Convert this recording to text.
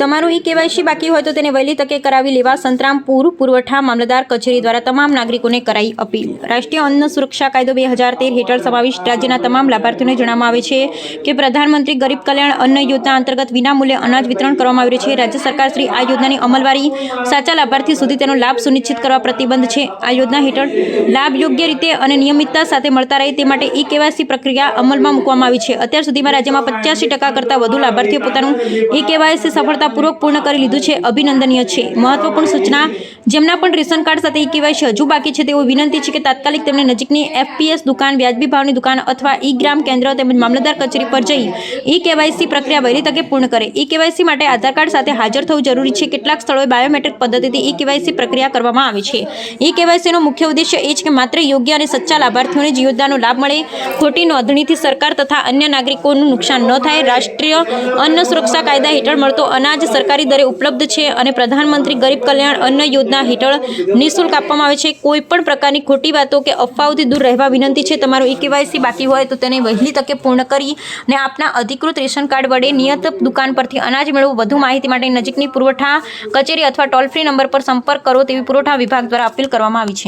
તમારું e KYC બાકી હોય તો તેને વહેલી તકે કરાવી લેવા સંતરામપુર પુરવઠા, મામલતદાર, કચેરી દ્વારા તમામ નાગરિકોને કરાઈ અપીલ. રાષ્ટ્રીય અન્ન સુરક્ષા કાયદો બે હજાર તેર હેઠળ સમાવિષ્ટ રાજ્યના તમામ લાભાર્થીઓને જણાવવામાં આવે છે કે પ્રધાનમંત્રી ગરીબ કલ્યાણ અન્ન યોજના અંતર્ગત વિનામૂલ્યે અનાજ વિતરણ કરવામાં આવી રહ્યું છે. રાજ્ય સરકાર શ્રી આ યોજનાની અમલવારી સાચા લાભાર્થી સુધી તેનો લાભ સુનિશ્ચિત કરવા પ્રતિબંધ છે. આ યોજના હેઠળ લાભ યોગ્ય રીતે અને નિયમિતતા સાથે મળતા રહે તે માટે ઈ કેવાયસી પ્રક્રિયા અમલમાં મૂકવામાં આવી છે. અત્યાર સુધીમાં રાજ્યમાં પચાસી ટકા કરતાં વધુ લાભાર્થીઓ પોતાનું ઈ કેવાયસી સફળતાપૂર્વક પૂર્ણ કરી લીધું છે, અભિનંદનીય છે. મહત્વપૂર્ણ સૂચના, જેમના પણ રેશન કાર્ડ સાથે ઈ કેવાયસી હજુ બાકી છે, તેઓ વિનંતી છે કે તાત્કાલિક તેમને નજીકની એફપીએસ દુકાન, વ્યાજબી ભાવની દુકાન અથવા ઈ ગ્રામ કેન્દ્ર તેમજ મામલતદાર કચેરી પર જઈ ઈ કેવાયસી પ્રક્રિયા વહેલી તકે પૂર્ણ કરે. ઈ કેવાયસી માટે આધાર કાર્ડ સાથે હાજર થવું જરૂરી છે. કેટલાક સ્થળોએ બાયોમેટ્રિક પદ્ધતિથી ઈ કેવાયસી પ્રક્રિયા કરવામાં આવે છે. ઈ કેવાયસીનો મુખ્ય ઉદ્દેશ્ય એ છે કે માત્ર યોગ્ય અને સચ્ચા લાભાર્થીઓને જ યોજનાનો લાભ મળે. ખોટી નોંધણીથી સરકાર તથા અન્ય નાગરિકોનું નુકસાન ન થાય. રાષ્ટ્રીય અન્ન સુરક્ષા કાયદા હેઠળ મળતો અનાજ સરકારી દરે ઉપલબ્ધ છે અને પ્રધાનમંત્રી ગરીબ કલ્યાણ અન્ન યોજના હેઠળ નિઃશુલ્ક આપવામાં આવે છે. કોઈ પણ પ્રકારની ખોટી વાતો કે અફવાઓથી દૂર રહેવા વિનંતી છે. તમારું ઈ કેવાયસી બાકી હોય તો તેને વહેલી તકે પૂર્ણ કરી અને આપના અધિકૃત રેશન કાર્ડ વડે નિયત દુકાન પરથી અનાજ મેળવવું. વધુ માહિતી માટે નજીકની પુરવઠા કચેરી અથવા ટોલ ફ્રી નંબર પર સંપર્ક કરો તેવી પુરવઠા વિભાગ દ્વારા અપીલ કરવામાં આવી છે.